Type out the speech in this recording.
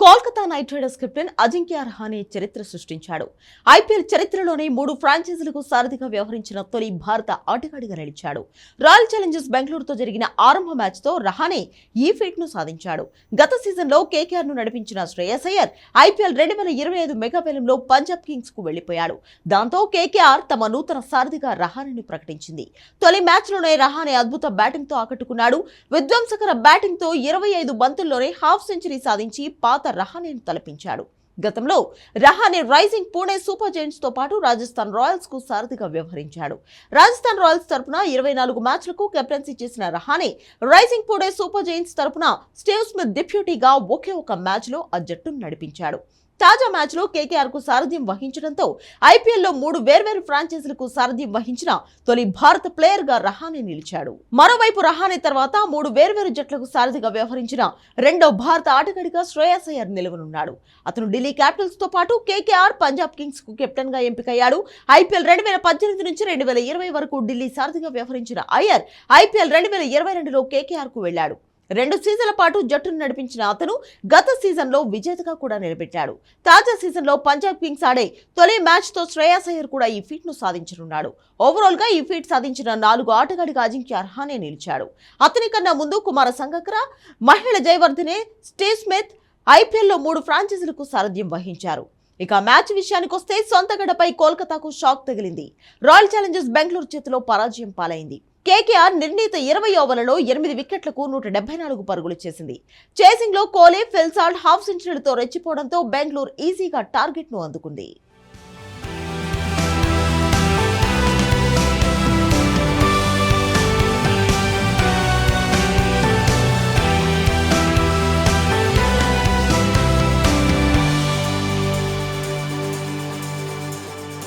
Kolkata Knight Riders captain Ajinkya Rahane చరిత్ర సృష్టించాడు. IPL చరిత్రలోనే మూడు ఫ్రాంచైజీలకు సారథిగా వ్యవహరించిన తొలి భారత ఆటగాడిగా నిలిచాడు. రాయల్ ఛాలెంజర్స్ బెంగళూరుతో జరిగిన ఆరంభ మ్యాచ్తో రహానే ఈ ఫీట్ను సాధించాడు. గత సీజన్లో కేకేఆర్ను నడిపించిన శ్రేయస్ అయ్యర్ ఐపీఎల్ రెండు వేల ఇరవై ఐదు మెగాబేలంలో పంజాబ్ కింగ్స్కు వెళ్ళిపోయాడు దాంతో కేకేఆర్ తమ నూతన సారథిగా రహానేను ప్రకటించింది. తొలి మ్యాచ్లోనే రహానే అద్భుత బ్యాటింగ్తో ఆకట్టుకున్నాడు. విధ్వంసకర బ్యాటింగ్తో ఇరవై ఐదు బంతుల్లోనే హాఫ్ సెంచరీ సాధించి పాత రహానేను తలపించాడు. గతంలో రహానే రైజింగ్ పూణే సూపర్ జైంట్స్తో పాటు రాజస్థాన్ రాయల్స్కు సారథిగా వ్యవహరించాడు. రాజస్థాన్ రాయల్స్ తరపున ఇరవై నాలుగు మ్యాచ్లకు కెప్టెన్సీ చేసిన Rahane rising Pune super giants తరపున స్టీవ్ స్మిత్ డిప్యూటీగా ఒకే ఒక మ్యాచ్లో ఆ జట్టును నడిపించాడు. తాజా మ్యాచ్లో కేకేఆర్కు సారథ్యం వహించడంతో ఐపీఎల్లో మూడు వేర్వేరు ఫ్రాంచైజీలకు సారథ్యం వహించిన తొలి భారత ప్లేయర్గా రహానే నిలిచాడు. మరోవైపు రహానే తర్వాత మూడు వేర్వేరు జట్లకు సారథిగా వ్యవహరించిన రెండో భారత ఆటగాడిగా శ్రేయస్ అయ్యర్ నిలవనున్నాడు. అతను ఢిల్లీ క్యాపిటల్స్తో పాటు కేకేఆర్ పంజాబ్ కింగ్స్కు కెప్టెన్గా ఎంపికయ్యాడు. ఐపీఎల్ రెండు వేల పద్దెనిమిది నుంచి రెండు వేల ఇరవై వరకు ఢిల్లీ సారథిగా వ్యవహరించిన అయ్యర్ ఐపీఎల్ రెండు వేల ఇరవై రెండులో కేకేఆర్కు వెళ్ళాడు రెండు సీజన్ల పాటు జట్టును నడిపించిన అతను గత సీజన్లో విజేతగా కూడా నిలబెట్టాడు. తాజా సీజన్లో పంజాబ్ కింగ్స్ ఆడే తొలి మ్యాచ్తో శ్రేయాస్ అయ్యర్ కూడా ఈ ఫీట్ను సాధించనున్నాడు. ఓవరాల్గా ఈ ఫీట్ సాధించిన నాలుగు ఆటగాడిగా అజింక్య అర్హానే నిలిచాడు. అతని కన్నా ముందు కుమార సంగక్ర మహిళ జయవర్ధనే స్టీవ్ స్మిత్ ఐపీఎల్లో మూడు ఫ్రాంచైజీలకు సారథ్యం వహించారు. ఇక మ్యాచ్ విషయానికి వస్తే సొంత గడపై కోల్కతాకు షాక్ తగిలింది. రాయల్ ఛాలెంజర్స్ బెంగళూరు చేతిలో పరాజయం పాలైంది. కేకేఆర్ నిర్ణీత ఇరవై ఓవర్లలో ఎనిమిది వికెట్లకు నూట డెబ్బై నాలుగు పరుగులు చేసింది. చేసింగ్లో కోహ్లీ ఫిల్సాల్ట్ హాఫ్ సెంచరీలతో రెచ్చిపోవడంతో బెంగళూరు ఈజీగా టార్గెట్ను అందుకుంది.